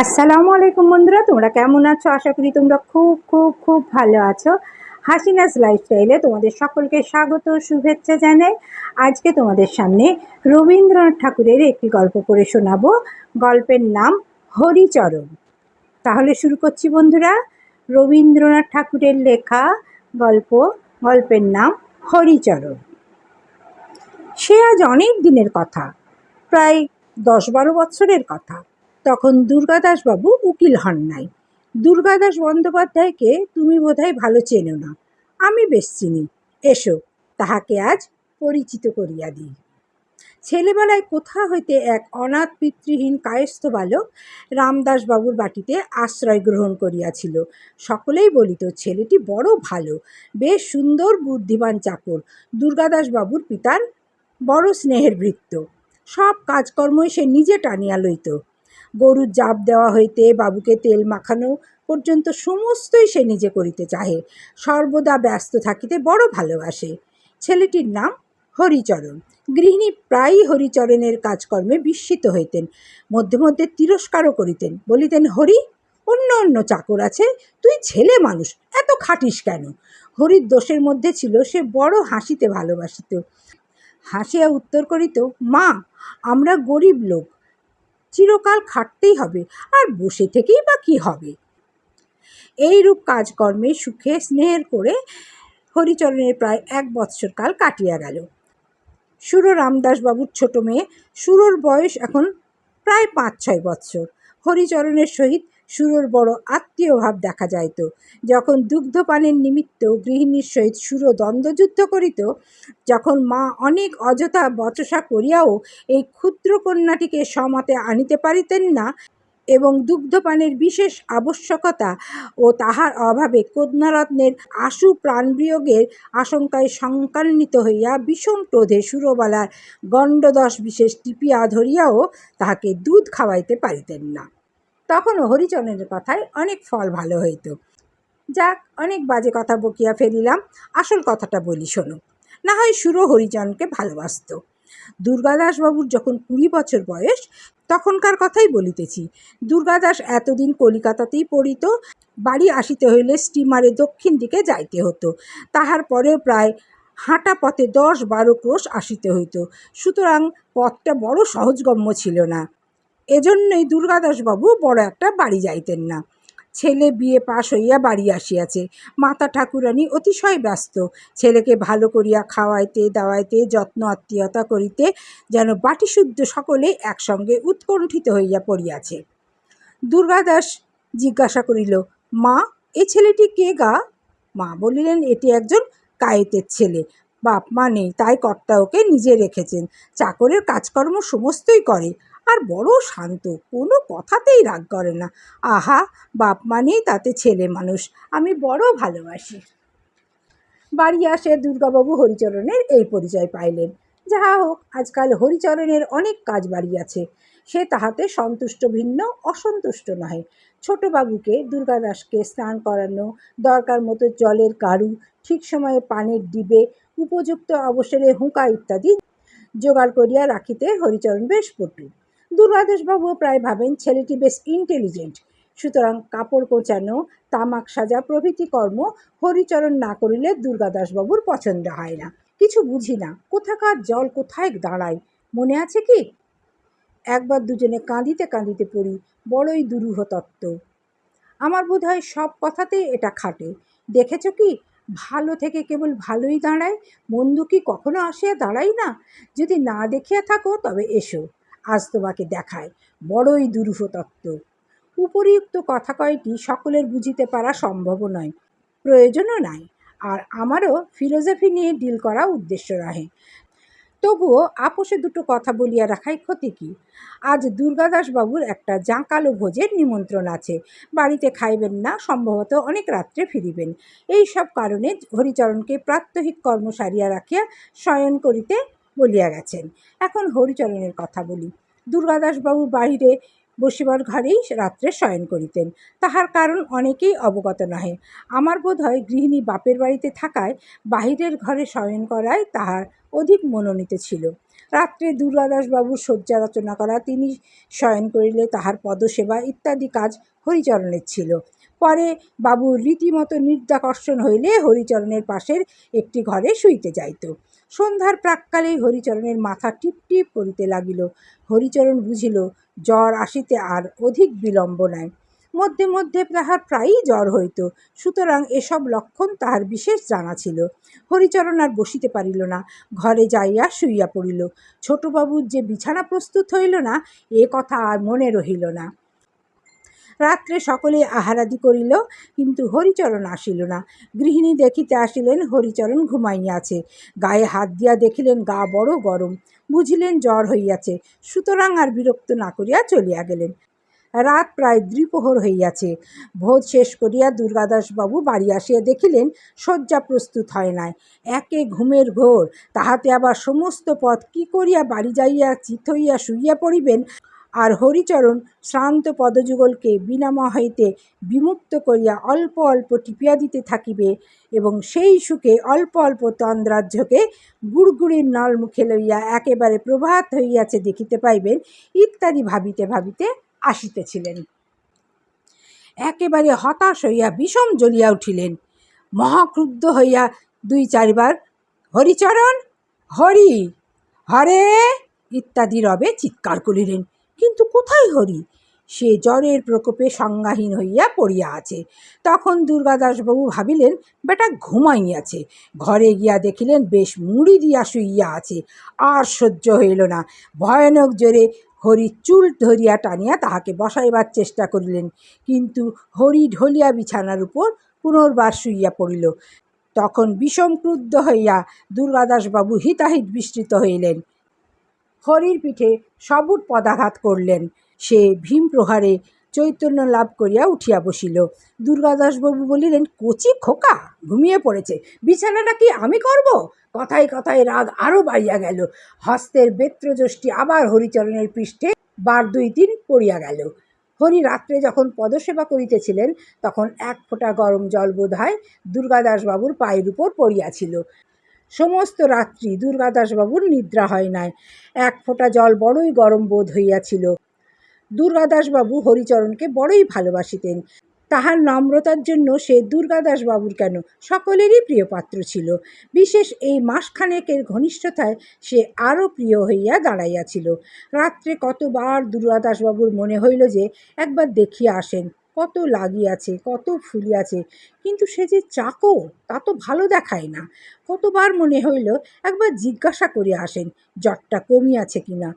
আসসালামু আলাইকুম বন্ধুরা, তোমরা কেমন আছো? আশা করি তোমরা খুব খুব খুব ভালো আছো। হাসিনাস লাইফস্টাইলে তোমাদের সকলকে স্বাগত, শুভেচ্ছা জানাই। আজকে তোমাদের সামনে রবীন্দ্রনাথ ঠাকুরের একটি গল্প করে শোনাবো। গল্পের নাম হরিচরণ। তাহলে শুরু করছি বন্ধুরা। রবীন্দ্রনাথ ঠাকুরের লেখা গল্প, গল্পের নাম হরিচরণ। সে আজ অনেক দিনের কথা, প্রায় দশ বারো বছরের কথা। তখন দুর্গাদাসবাবু উকিল হন নাই। দুর্গাদাস বন্দ্যোপাধ্যায়কে তুমি বোধহয় ভালো চেনো না। আমি বেশ চিনি। এসো, তাহাকে আজ পরিচিত করিয়া দিই। ছেলেবেলায় কোথা হইতে এক অনাথ পিতৃহীন কায়স্থ বালক রামদাসবাবুর বাটিতে আশ্রয় গ্রহণ করিয়াছিল। সকলেই বলিত, ছেলেটি বড় ভালো, বেশ সুন্দর, বুদ্ধিমান চাকর। দুর্গাদাসবাবুর পিতার বড় স্নেহের বৃত্ত। সব কাজকর্মই সে নিজে টানিয়া লইত। গরুর জাপ দেওয়া হইতে বাবুকে তেল মাখানো পর্যন্ত সমস্তই সে নিজে করিতে চাহে। সর্বদা ব্যস্ত থাকিতে বড় ভালোবাসে। ছেলেটির নাম হরিচরণ। গৃহিণী প্রায়ই হরিচরণের কাজকর্মে বিস্মিত হইতেন। মধ্যে মধ্যে তিরস্কারও করিতেন। বলিতেন, হরি, অন্য অন্য চাকর আছে। তুই ছেলে মানুষ, এত খাটিস কেন? হরির দোষের মধ্যে ছিল সে বড় হাসিতে ভালোবাসিত। হাসিয়া উত্তর করিত, মা, আমরা গরিব লোক। চিরকাল খাটতেই হবে, আর বসে থেকেই বা কী হবে? এইরূপ কাজকর্মে সুখে স্নেহের করে হরিচরণের প্রায় এক বৎসরকাল কাটিয়া গেল। সুর রামদাসবাবুর ছোট মেয়ে, সুরর বয়স এখন প্রায় পাঁচ ছয় বৎসর। হরিচরণের সহিত সুরর বড় আত্মীয় ভাব দেখা যাইত। যখন দুগ্ধপানের নিমিত্ত গৃহিণীর সহিত সুর দ্বন্দ্বযুদ্ধ করিত, যখন মা অনেক অযথা বচসা করিয়াও এই ক্ষুদ্র কন্যাটিকে সমতে আনিতে পারিতেন না এবং দুগ্ধপানের বিশেষ আবশ্যকতা ও তাহার অভাবে কন্যারত্নের আশু প্রাণবিয়োগের আশঙ্কায় সংকান্বিত হইয়া বিষম ক্রোধে সুরবালার গণ্ডদশ বিশেষ টিপিয়া ধরিয়াও তাহাকে দুধ খাওয়াইতে পারিতেন না। তখনও হরিচরণের কথায় অনেক ফল ভালো হইত। যাক, অনেক বাজে কথা বকিয়া ফেলিলাম। আসল কথাটা বলি, শোনো। না হয় সুরো হরিচরণকে ভালোবাসত। দুর্গাদাসবাবুর যখন কুড়ি বছর বয়স, তখনকার কথাই বলিতেছি। দুর্গাদাস এতদিন কলিকাতাতেই পড়িত, বাড়ি আসিতে হইলে স্টিমারে দক্ষিণ দিকে যাইতে হতো। তাহার পরেও প্রায় হাঁটা পথে দশ বারো ক্রোশ আসিতে হইত। সুতরাং পথটা বড় সহজগম্য ছিল না। এজন্যই দুর্গাদাসবাবু বড় একটা বাড়ি যাইতেন না। ছেলে বিয়ে পাশ হইয়া বাড়ি আসিয়াছে। মাতা ঠাকুরানী অতিশয় ব্যস্ত। ছেলেকে ভালো করিয়া খাওয়াইতে, দাওয়াইতে, যত্ন, আত্মীয়তা করিতে যেন বাটিশুদ্ধ সকলে একসঙ্গে উৎকণ্ঠিত হইয়া পড়িয়াছে। দুর্গাদাস জিজ্ঞাসা করিল, মা, এ ছেলেটি কে গা? মা বলিলেন, এটি একজন কায়েতের ছেলে। বাপ মা নেই, তাই কর্তা ওকে নিজে রেখেছেন। চাকরের কাজকর্ম সমস্তই করে। আর বড় শান্ত, কোনো কথাতেই রাগ করে না। আহা, বাপ মানেই তাতে ছেলে মানুষ, আমি বড় ভালোবাসি। বাড়ি আসে দুর্গাবাবু হরিচরণের এই পরিচয় পাইলেন। যাহা হোক, আজকাল হরিচরণের অনেক কাজ বাড়িয়াছে সে তাহাতে সন্তুষ্ট ভিন্ন, অসন্তুষ্ট নহে। ছোটবাবুকে দুর্গাদাসকে স্নান করানো, দরকার মতো জলের কারু, ঠিক সময়ে পানির ডিবে, উপযুক্ত অবসরে হুঁকা ইত্যাদি জোগাড় করিয়া রাখিতে হরিচরণ বেশ পটু। দুর্গাদাসবাবু প্রায় ভাবেন ছেলেটি বেশ ইন্টেলিজেন্ট সুতরাং কাপড় কোচানো, তামাক সাজা, প্রভৃতি কর্ম হরিচরণ না করিলে দুর্গাদাসবাবুর পছন্দ হয় না। কিছু বুঝি না, কোথাকার জল কোথায় দাঁড়ায়, মনে আছে কি? একবার দুজনে কাঁদিতে কাঁদিতে পড়ি, বড়ই দুরূহ তত্ত্ব আমার বোধ হয় সব কথাতেই এটা খাটে। দেখেছ কি? ভালো থেকে কেবল ভালোই দাঁড়ায়, মন্দ কি কখনো আসিয়া দাঁড়াই না? যদি না দেখিয়া থাকো, তবে এসো। আজ তোমাকে দেখায়। বড়ই দুরূহ তত্ত্ব উপরিউক্ত কথা কয়টি সকলের বুঝিতে পারা সম্ভব নয়। প্রয়োজনও নাই। আর আমারও ফিলোজফি নিয়ে ডিল করা উদ্দেশ্য রাহে। তবুও আপোষে দুটো কথা বলিয়া রাখাই ক্ষতি কি? আজ দুর্গাদাসবাবুর একটা জাঁকালো ভোজের নিমন্ত্রণ আছে। বাড়িতে খাইবেন না, সম্ভবত অনেক রাত্রে ফিরিবেন। এই সব কারণে হরিচরণকে প্রাত্যহিক কর্ম সারিয়া রাখিয়া শয়ন করিতে বলিয়া গেছেন। এখন হরিচরণের কথা বলি। দুর্গাদাসবাবু বাহিরে বসিবার ঘরেই রাত্রে শয়ন করিতেন। তাহার কারণ অনেকেই অবগত নহে। আমার বোধ হয় গৃহিণী বাপের বাড়িতে থাকায় বাহিরের ঘরে শয়ন করায় তাহার অধিক মনোনীত ছিল। রাত্রে দুর্গাদাসবাবুর শয্যা রচনা করা, তিনি শয়ন করিলে তাহার পদসেবা ইত্যাদি কাজ হরিচরণের ছিল। পরে বাবুর রীতিমতো নির্দাকর্ষণ হইলে হরিচরণের পাশের একটি ঘরে শুইতে যাইত। সন্ধ্যার প্রাককালেই হরিচরণের মাথা টিপ টিপ করিতে লাগিল। হরিচরণ বুঝিল, জ্বর আসিতে আর অধিক বিলম্ব নাই। মধ্যে মধ্যে তাহার প্রায়ই জ্বর হইত, সুতরাং এসব লক্ষণ তাহার বিশেষ জানা ছিল। হরিচরণ আর বসিতে পারিল না, ঘরে যাইয়া শুইয়া পড়িল। ছোটবাবুর যে বিছানা প্রস্তুত হইল না, এ কথা আর মনে রহিল না। রাত্রে সকলে আহারাদি করিল, কিন্তু হরিচরণ আসিল না। গৃহিণী দেখিতে আসিলেন, হরিচরণ ঘুমাইয়াছে গায়ে হাত দিয়া দেখিলেন, গা বড় গরম। বুঝিলেন, জ্বর হইয়াছে। সুতরাং আর বিরক্ত না করিয়া চলিয়া গেলেন। রাত প্রায় দ্বিপ্রহর হইয়াছে। ভোজ শেষ করিয়া দুর্গাদাসবাবু বাড়ি আসিয়া দেখিলেন, শয্যা প্রস্তুত হয় নাই। একে ঘুমের ঘোর, তাহাতে আবার সমস্ত পথ কি করিয়া বাড়ি যাইয়া চিত হইয়া শুইয়া পড়িবেন আর হরিচরণ শ্রান্ত পদযুগলকে বিনামা হইতে বিমুক্ত করিয়া অল্প অল্প টিপিয়া দিতে থাকিবে এবং সেই সুখে অল্প অল্প তন্দ্রাজ্যকে গুড়গুড়ির নল মুখে লইয়া একেবারে প্রভাত হইয়াছে দেখিতে পাইবেন, ইত্যাদি ভাবিতে ভাবিতে আসিতেছিলেন। একেবারে হতাশ হইয়া বিষম জ্বলিয়া উঠিলেন। মহাক্রুদ্ধ হইয়া দুই চারবার, হরিচরণ, হরি, হরে, ইত্যাদি রবে চিৎকার করিলেন। কিন্তু কোথায় হরি? সে জ্বরের প্রকোপে সংজ্ঞাহীন হইয়া পড়িয়া আছে। তখন দুর্গাদাসবাবু ভাবিলেন, বেটা, ঘুমাইয়াছে। ঘরে গিয়া দেখিলেন বেশ মুড়ি দিয়া শুইয়া আছে। আর সহ্য হইল না। ভয়ানক জোরে হরি চুল ধরিয়া টানিয়া তাহাকে বসাইবার চেষ্টা করিলেন। কিন্তু হরি ঢলিয়া বিছানার উপর পুনর্বার শুইয়া পড়িল। তখন বিষম ক্রুদ্ধ হইয়া দুর্গাদাসবাবু হিতাহিত বিস্তৃত হইলেন। হরির পিঠে সবুট পদাঘাত করলেন। সে ভীম প্রহারে চৈতন্য লাভ করিয়া উঠিয়া বসিল। দুর্গাদাসবাবু বলিলেন, কচি খোকা, ঘুমিয়ে পড়েছে। বিছানাটা কি আমি করব? কথায় কথায় রাগ আরও বাড়িয়া গেল। হস্তের বেত্রযষ্টি আবার হরিচরণের পৃষ্ঠে বার দুই তিন পড়িয়া গেল। হরি রাত্রে যখন পদসেবা করিতেছিলেন, তখন এক ফোঁটা গরম জল বোধ হয় দুর্গাদাসবাবুর পায়ের উপর পড়িয়াছিল। সমস্ত রাত্রি দুর্গাদাসবাবুর নিদ্রা হয় নাই। এক ফোঁটা জল বড়ই গরম বোধ হইয়াছিল। দুর্গাদাসবাবু হরিচরণকে বড়ই ভালোবাসিতেন। তাহার নম্রতার জন্য সে দুর্গাদাসবাবুর কেন সকলেরই প্রিয় পাত্র ছিল। বিশেষ এই মাসখানেকের ঘনিষ্ঠতায় সে আরও প্রিয় হইয়া দাঁড়াইয়াছিল। রাত্রে কতবার দুর্গাদাসবাবুর মনে হইল যে একবার দেখিয়া আসেন। কত লাগিয়াছে, কত ফুলিয়াছে। কিন্তু সে যে চাকর, তা তো ভালো দেখায় না। কতবার মনে হইল একবার জিজ্ঞাসা করিয়া আসেন জ্বরটা কমিয়াছে কিনা।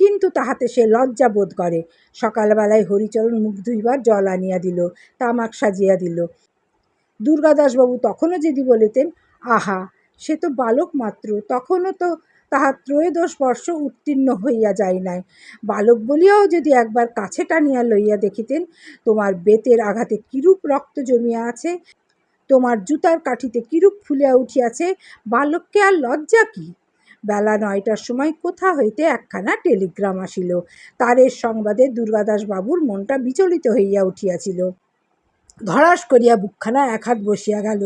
কিন্তু তাহাতে সে লজ্জা বোধ করে। সকালবেলায় হরিচরণ মুখ ধুইবার জল আনিয়া দিল, তামাক সাজিয়া দিল। দুর্গাদাসবাবু তখনও যদি বলিতেন, আহা, সে তো বালক মাত্র, তখনও তো তাহার ত্রয়োদশ বর্ষ উত্তীর্ণ হইয়া যায় নাই। বালক বলিয়াও যদি একবার কাছে টানিয়া লইয়া দেখিতেন, তোমার বেতের আঘাতে কিরূপ রক্ত জমিয়া আছে, তোমার জুতার কাঠিতে কিরূপ ফুলিয়া উঠিয়াছে, বালককে আর লজ্জা কি? বেলা নয়টার সময় কোথা হইতে একখানা টেলিগ্রাম আসিল। তারের সংবাদে দুর্গাদাস বাবুর মনটা বিচলিত হইয়া উঠিয়াছিল। ধরাস করিয়া বুকখানা এক হাত বসিয়া গেল।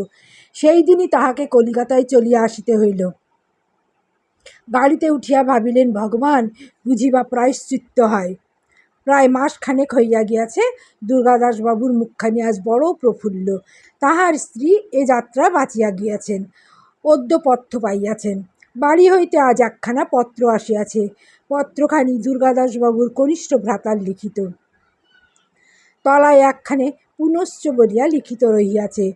সেই দিনই তাহাকে কলিকাতায় চলিয়া আসিতে হইল। গাড়িতে উঠিয়া ভাবিলেন, ভগবান বুঝিবা প্রায়শ্চিত্ত হয়। প্রায় মাস খানেক হইয়া গিয়াছে, দুর্গাদাসবাবুর মুখখানি আজ বড় প্রফুল্ল। তাহার স্ত্রী এ যাত্রা বাঁচিয়া গিয়াছেন অদ্যপথ্য পাইয়াছেন। বাড়ি হইতে আজ একখানা পত্র আসিয়াছে, পত্রখানি দুর্গাদাসবাবুর কনিষ্ঠ ভ্রাতার লিখিত। তলায় একখানে পুনশ্চ বলিয়া লিখিত রহিয়াছে।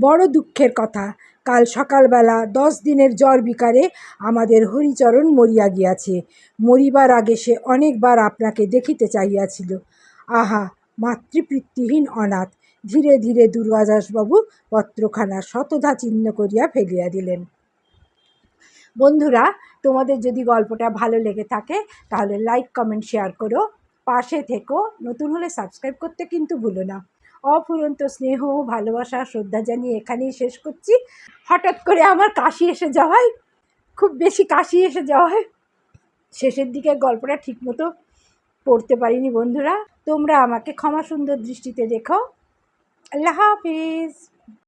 বড় দুঃখের কথা কাল সকালবেলা দশ দিনের জ্বর বিকারে আমাদের হরিচরণ মরিয়া গিয়াছে। মরিবার আগে সে অনেকবার আপনাকে দেখিতে চাহিয়াছিল। আহা মাতৃপৃত্তিহীন অনাথ, ধীরে ধীরে দুর্গাদাসবাবু পত্রখানা শতধা চিহ্ন করিয়া ফেলিয়া দিলেন। বন্ধুরা, তোমাদের যদি গল্পটা ভালো লেগে থাকে, তাহলে লাইক কমেন্ট শেয়ার করো। পাশে থেকো। নতুন হলে সাবস্ক্রাইব করতে কিন্তু ভুলো না। অফুরন্ত স্নেহ, ভালোবাসা, শ্রদ্ধা জানিয়ে এখানেই শেষ করছি। হঠাৎ করে আমার কাশি এসে যাওয়ায়, খুব বেশি কাশি এসে যাওয়ায় শেষের দিকে গল্পটা ঠিকমতো পড়তে পারিনি বন্ধুরা। তোমরা আমাকে ক্ষমা সুন্দর দৃষ্টিতে দেখো। আল্লাহ হাফিজ।